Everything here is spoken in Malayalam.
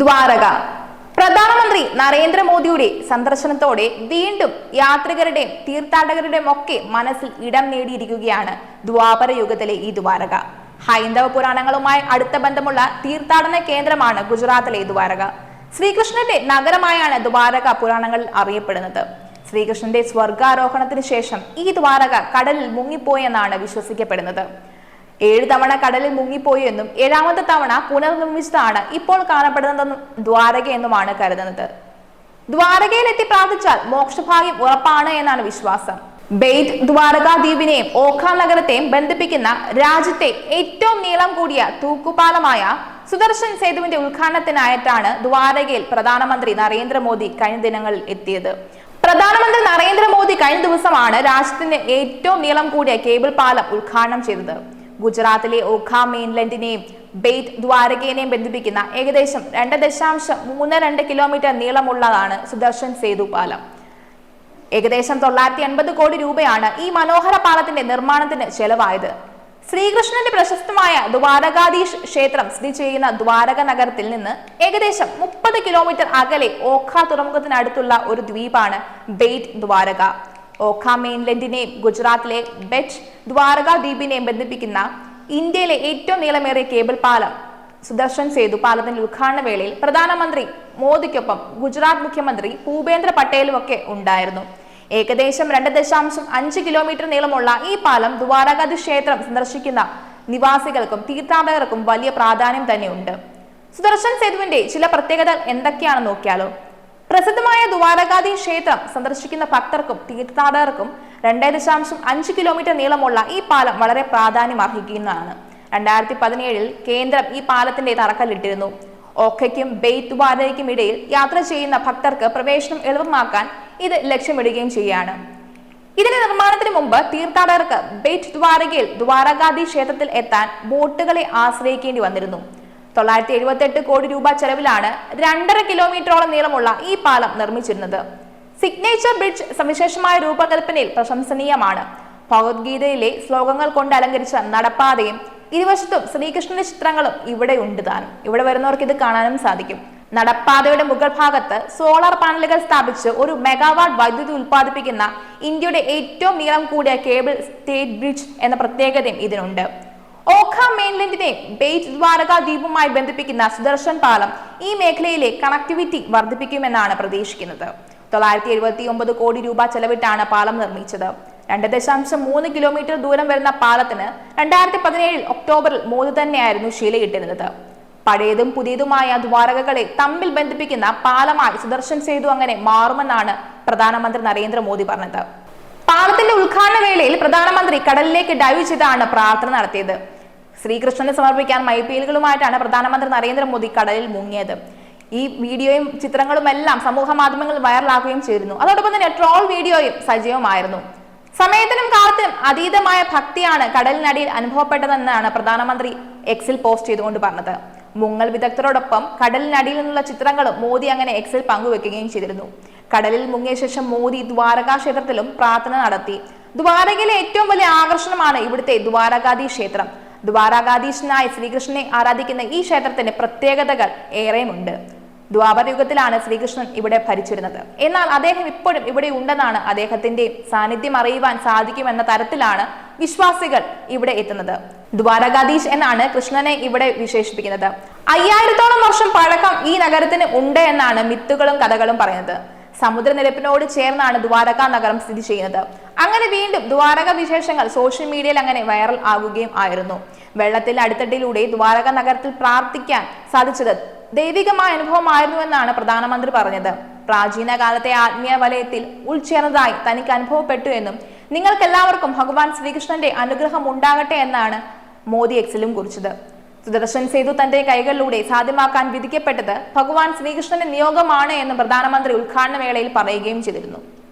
ദ്വാരക. പ്രധാനമന്ത്രി നരേന്ദ്രമോദിയുടെ സന്ദർശനത്തോടെ വീണ്ടും യാത്രികരുടെയും തീർത്ഥാടകരുടെയും ഒക്കെ മനസ്സിൽ ഇടം നേടിയിരിക്കുകയാണ് ദ്വാപര യുഗത്തിലെ ഈ ദ്വാരക. ഹൈന്ദവ പുരാണങ്ങളുമായി അടുത്ത ബന്ധമുള്ള തീർത്ഥാടന കേന്ദ്രമാണ് ഗുജറാത്തിലെ ദ്വാരക. ശ്രീകൃഷ്ണന്റെ നഗരമായാണ് ദ്വാരക പുരാണങ്ങളിൽ അറിയപ്പെടുന്നത്. ശ്രീകൃഷ്ണന്റെ സ്വർഗാരോഹണത്തിന് ശേഷം ഈ ദ്വാരക കടലിൽ മുങ്ങിപ്പോയെന്നാണ് വിശ്വസിക്കപ്പെടുന്നത്. ഏഴ് തവണ കടലിൽ മുങ്ങിപ്പോയി എന്നും ഏഴാമത്തെ തവണ പുനർനിർമ്മിച്ചതാണ് ഇപ്പോൾ കാണപ്പെടുന്നതെന്നും ദ്വാരക എന്നുമാണ് കരുതുന്നത്. ദ്വാരകയിലെത്തി പ്രാർത്ഥിച്ചാൽ മോക്ഷഭാഗ്യം ഉറപ്പാണ് എന്നാണ് വിശ്വാസം. ബെയ്ത് ദ്വാരകാ ദ്വീപിനെയും ഓഖ നഗരത്തെയും ബന്ധിപ്പിക്കുന്ന രാജ്യത്തെ ഏറ്റവും നീളം കൂടിയ തൂക്കുപാലമായ സുദർശൻ സേതുവിന്റെ ഉദ്ഘാടനത്തിനായിട്ടാണ് ദ്വാരകയിൽ പ്രധാനമന്ത്രി നരേന്ദ്രമോദി കഴിഞ്ഞ ദിനങ്ങളിൽ എത്തിയത്. പ്രധാനമന്ത്രി നരേന്ദ്രമോദി കഴിഞ്ഞ ദിവസമാണ് രാജ്യത്തിന്റെ ഏറ്റവും നീളം കൂടിയ കേബിൾ പാലം ഉദ്ഘാടനം ചെയ്തത്. ഗുജറാത്തിലെ ഓഖ മെയിൻലൻഡിനെയും ബെയ്റ്റ് ദ്വാരകയെയും ബന്ധിപ്പിക്കുന്ന ഏകദേശം രണ്ട് ദശാംശം മൂന്ന് രണ്ട് കിലോമീറ്റർ നീളമുള്ളതാണ് സുദർശൻ സേതു പാലം. ഏകദേശം തൊള്ളായിരത്തി അൻപത് കോടി രൂപയാണ് ഈ മനോഹര പാലത്തിന്റെ നിർമ്മാണത്തിന് ചെലവായത്. ശ്രീകൃഷ്ണന്റെ പ്രശസ്തമായ ദ്വാരകാധീഷ് ക്ഷേത്രം സ്ഥിതി ചെയ്യുന്ന ദ്വാരക നഗരത്തിൽ നിന്ന് ഏകദേശം മുപ്പത് കിലോമീറ്റർ അകലെ ഓഖ തുറമുഖത്തിനടുത്തുള്ള ഒരു ദ്വീപാണ് ബെയ്റ്റ് ദ്വാരക. ഓഖ മെയിൻലൻഡിനെയും ഗുജറാത്തിലെ ബെച്ച് ദ്വാരക ദ്വീപിനെയും ബന്ധിപ്പിക്കുന്ന ഇന്ത്യയിലെ ഏറ്റവും നീളമേറിയ കേബിൾ പാലം സുദർശൻ സേതു പാലത്തിന്റെ ഉദ്ഘാടന വേളയിൽ പ്രധാനമന്ത്രി മോദിക്കൊപ്പം ഗുജറാത്ത് മുഖ്യമന്ത്രി ഭൂപേന്ദ്ര പട്ടേലും ഒക്കെ ഉണ്ടായിരുന്നു. ഏകദേശം രണ്ട് ദശാംശം അഞ്ച് കിലോമീറ്റർ നീളമുള്ള ഈ പാലം ദ്വാരകാധി ക്ഷേത്രം സന്ദർശിക്കുന്ന നിവാസികൾക്കും തീർത്ഥാടകർക്കും വലിയ പ്രാധാന്യം തന്നെയുണ്ട്. സുദർശൻ സേതുവിന്റെ ചില പ്രത്യേകതകൾ എന്തൊക്കെയാണെന്ന് നോക്കിയാലോ? പ്രസിദ്ധമായ ദ്വാരകാദി ക്ഷേത്രം സന്ദർശിക്കുന്ന ഭക്തർക്കും തീർത്ഥാടകർക്കും രണ്ടേ ദശാംശം അഞ്ച് കിലോമീറ്റർ നീളമുള്ള ഈ പാലം വളരെ പ്രാധാന്യം അർഹിക്കുന്നതാണ് രണ്ടായിരത്തി പതിനേഴിൽ കേന്ദ്രം ഈ പാലത്തിന്റെ തറക്കല്ലിട്ടിരുന്നു. ഓഖയ്ക്കും ബെയ്ത്ത് വാരയ്ക്കും ഇടയിൽ യാത്ര ചെയ്യുന്ന ഭക്തർക്ക് പ്രവേശനം എളുപ്പമാക്കാൻ ഇത് ലക്ഷ്യമിടുകയും ചെയ്യുകയാണ് ഇതിന്റെ നിർമ്മാണത്തിന് മുമ്പ് തീർത്ഥാടകർക്ക് ബെയ്റ്റ് ദ്വാരകയിൽ ദ്വാരകാദി ക്ഷേത്രത്തിൽ എത്താൻ ബോട്ടുകളെ ആശ്രയിക്കേണ്ടി വന്നിരുന്നു. തൊള്ളായിരത്തി എഴുപത്തി എട്ട് കോടി രൂപ ചെലവിലാണ് രണ്ടര കിലോമീറ്ററോളം നീളമുള്ള ഈ പാലം നിർമ്മിച്ചിരുന്നത്. സിഗ്നേച്ചർ ബ്രിഡ്ജ് സവിശേഷമായ രൂപകൽപ്പനയിൽ പ്രശംസനീയമാണ്. ഭഗവത്ഗീതയിലെ ശ്ലോകങ്ങൾ കൊണ്ട് അലങ്കരിച്ച നടപ്പാതയും ഇരുവശത്തും ശ്രീകൃഷ്ണന്റെ ചിത്രങ്ങളും ഇവിടെ ഉണ്ട് താനും ഇവിടെ വരുന്നവർക്ക് ഇത് കാണാനും സാധിക്കും. നടപ്പാതയുടെ മുകൾ ഭാഗത്ത് സോളാർ പാനലുകൾ സ്ഥാപിച്ച് ഒരു മെഗാവാട്ട് വൈദ്യുതി ഉൽപ്പാദിപ്പിക്കുന്ന ഇന്ത്യയുടെ ഏറ്റവും നീളം കൂടിയ കേബിൾ സ്റ്റേറ്റ് ബ്രിഡ്ജ് എന്ന പ്രത്യേകതയും ഇതിനുണ്ട്. ഓഖ മെയിൻലൻഡിനെ ബെയ്റ്റ് ദ്വാരക ദ്വീപുമായി ബന്ധിപ്പിക്കുന്ന സുദർശൻ പാലം ഈ മേഖലയിലെ കണക്ടിവിറ്റി വർദ്ധിപ്പിക്കുമെന്നാണ് പ്രതീക്ഷിക്കുന്നത്. തൊള്ളായിരത്തി എഴുപത്തി ഒമ്പത് കോടി രൂപ ചെലവിട്ടാണ് പാലം നിർമ്മിച്ചത്. രണ്ട് ദശാംശം മൂന്ന് കിലോമീറ്റർ ദൂരം വരുന്ന പാലത്തിന് രണ്ടായിരത്തി പതിനേഴിൽ ഒക്ടോബറിൽ മോദി തന്നെയായിരുന്നു ശീലയിട്ടിരുന്നത്. പഴയതും പുതിയതുമായ ദ്വാരകകളെ തമ്മിൽ ബന്ധിപ്പിക്കുന്ന പാലമായി സുദർശൻ സേതു അങ്ങനെ മാറുമെന്നാണ് പ്രധാനമന്ത്രി നരേന്ദ്രമോദി പറഞ്ഞത്. പാലത്തിന്റെ ഉദ്ഘാടന വേളയിൽ പ്രധാനമന്ത്രി കടലിലേക്ക് ഡൈവ് ചെയ്താണ് പ്രാർത്ഥന നടത്തിയത്. ശ്രീകൃഷ്ണന് സമർപ്പിക്കാൻ മൈപ്പീലുകളുമായിട്ടാണ് പ്രധാനമന്ത്രി നരേന്ദ്രമോദി കടലിൽ മുങ്ങിയത്. ഈ വീഡിയോയും ചിത്രങ്ങളും എല്ലാം സമൂഹ മാധ്യമങ്ങളിൽ വൈറലാക്കുകയും ചെയ്തിരുന്നു. അതോടൊപ്പം തന്നെ ട്രോൾ വീഡിയോയും സജീവമായിരുന്നു. സമയത്തിനും കാലത്തിനും അതീതമായ ഭക്തിയാണ് കടലിനടിയിൽ അനുഭവപ്പെട്ടതെന്നാണ് പ്രധാനമന്ത്രി എക്സിൽ പോസ്റ്റ് ചെയ്തുകൊണ്ട് പറഞ്ഞത്. മുങ്ങൽ വിദഗ്ധരോടൊപ്പം കടലിനടിയിൽ നിന്നുള്ള ചിത്രങ്ങളും മോദി അങ്ങനെ എക്സിൽ പങ്കുവെക്കുകയും ചെയ്തിരുന്നു. കടലിൽ മുങ്ങിയ ശേഷം മോദി ദ്വാരകാ ക്ഷേത്രത്തിലും പ്രാർത്ഥന നടത്തി. ദ്വാരകയിലെ ഏറ്റവും വലിയ ആകർഷണമാണ് ഇവിടുത്തെ ദ്വാരകാധി ക്ഷേത്രം. ദ്വാരകാധീശനായ ശ്രീകൃഷ്ണനെ ആരാധിക്കുന്ന ഈ ക്ഷേത്രത്തിന് പ്രത്യേകതകൾ ഏറെയുമുണ്ട്. ദ്വാപരയുഗത്തിലാണ് ശ്രീകൃഷ്ണൻ ഇവിടെ ഭരിച്ചിരുന്നത്. എന്നാൽ അദ്ദേഹം ഇപ്പോഴും ഇവിടെ ഉണ്ടെന്നാണ് അദ്ദേഹത്തിന്റെ സാന്നിധ്യം അറിയുവാൻ സാധിക്കുമെന്ന തരത്തിലാണ് വിശ്വാസികൾ ഇവിടെ എത്തുന്നത്. ദ്വാരകാധീശ് എന്നാണ് കൃഷ്ണനെ ഇവിടെ വിശേഷിപ്പിക്കുന്നത്. അയ്യായിരത്തോളം വർഷം പഴക്കം ഈ നഗരത്തിന് ഉണ്ട് എന്നാണ് മിത്തുകളും കഥകളും പറയുന്നത്. സമുദ്രനിരപ്പിനോട് ചേർന്നാണ് ദ്വാരക നഗരം സ്ഥിതി ചെയ്യുന്നത്. അങ്ങനെ വീണ്ടും ദ്വാരക വിശേഷങ്ങൾ സോഷ്യൽ മീഡിയയിൽ അങ്ങനെ വൈറൽ ആകുകയും ആയിരുന്നു. വെള്ളത്തിൽ അടിത്തട്ടിലൂടെ ദ്വാരക നഗരത്തിൽ പ്രാർത്ഥിക്കാൻ സാധിച്ചത് ദൈവികമായ അനുഭവമായിരുന്നു എന്നാണ് പ്രധാനമന്ത്രി പറഞ്ഞത്. പ്രാചീന കാലത്തെ ആത്മീയ വലയത്തിൽ ഉൾച്ചേർന്നതായി തനിക്ക് അനുഭവപ്പെട്ടു എന്നും നിങ്ങൾക്കെല്ലാവർക്കും ഭഗവാൻ ശ്രീകൃഷ്ണന്റെ അനുഗ്രഹം ഉണ്ടാകട്ടെ എന്നാണ് മോദി എക്സിലും കുറിച്ചത്. സുദർശൻ സേതു തന്റെ കൈകളിലൂടെ സാധ്യമാക്കാൻ വിധിക്കപ്പെട്ടത് ഭഗവാൻ ശ്രീകൃഷ്ണന്റെ നിയോഗമാണ് എന്ന് പ്രധാനമന്ത്രി ഉദ്ഘാടന വേളയിൽ പറയുകയും ചെയ്തിരുന്നു.